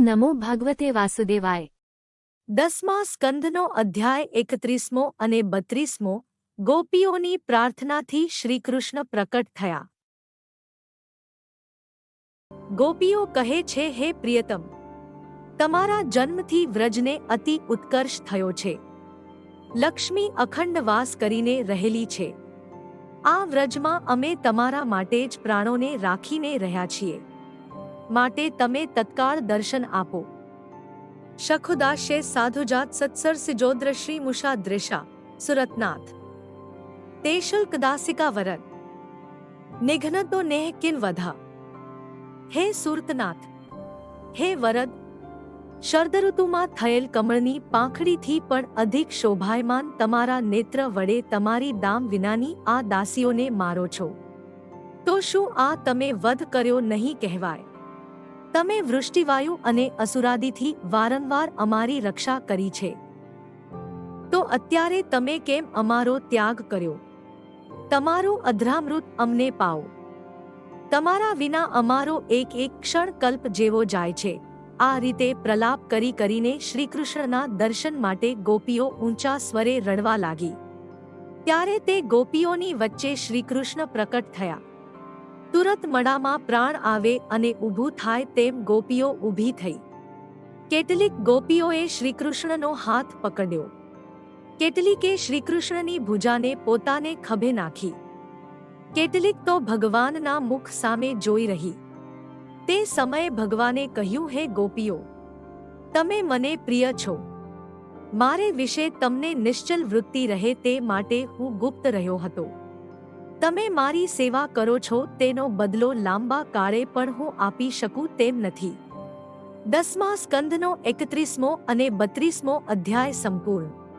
નમો ભગવતે વાસુદેવાય દસમા સ્કંદનો અધ્યાય એકત્રીસમો અને બત્રીસમો ગોપીઓની પ્રાર્થનાથી શ્રીકૃષ્ણ પ્રકટ થયા ગોપીઓ કહે છે હે પ્રિયતમ તમારા જન્મથી વ્રજને અતિ ઉત્કર્ષ થયો છે લક્ષ્મી અખંડ વાસ કરીને રહેલી છે આ વ્રજમાં અમે તમારા માટે જ પ્રાણોને રાખીને રહ્યા છીએ માટે તમે તત્કાળ દર્શન આપો શખુદાસ્ય સાધુજાત સત્સર સિજોદ્ર શ્રી મુષા દ્રિશા સુરતનાથ તે શુલ્કદાસિકા વરદ નિઘ્ન નેહ કિન વધા હે સુરતનાથ હે વરદ શરદઋતુમાં થયેલ કમળની પાંખડીથી પણ અધિક શોભાયમાન તમારા નેત્ર વડે તમારી દામ વિનાની આ દાસીઓને મારો છો તો શું આ તમે વધ કર્યો નહીં કહેવાય તમે વૃષ્ટિવાયુ અને અસુરાદિથી વારંવાર અમારી રક્ષા કરી છે. તો અત્યારે તમે કેમ અમારો ત્યાગ કર્યો? તમારું અધ્રામૃત અમને પાઓ. તમારા વિના અમારો એક એક ક્ષણ કલ્પ જેવો જાય છે. આ રીતે પ્રલાપ કરી કરીને શ્રીકૃષ્ણના દર્શન માટે ગોપીઓ ઊંચા સ્વરે રડવા લાગી. ત્યારે તે ગોપીઓની વચ્ચે શ્રીકૃષ્ણ પ્રકટ થયા. તુરત મડામાં પ્રાણ આવે અને ઊભું થાય તેમ ગોપીઓ ઊભી થઈ. કેટલીક ગોપીઓએ શ્રીકૃષ્ણનો હાથ પકડ્યો. કેટલીકે શ્રીકૃષ્ણની ભુજાને પોતાને ખભે નાખી. કેટલીક તો ભગવાનના મુખ સામે જોઈ રહી. તે સમયે ભગવાને કહ્યું, હે ગોપીઓ, તમે મને પ્રિય છો. મારે વિશે તમને નિશ્ચલ વૃત્તિ રહે તે માટે હું ગુપ્ત રહ્યો હતો. તમે મારી સેવા કરો છો તેનો બદલો લાંબા કાળે પણ હું આપી શકું તેમ નથી. દસમા સ્કંદનો એકત્રીસમો અને બત્રીસમો અધ્યાય સંપૂર્ણ.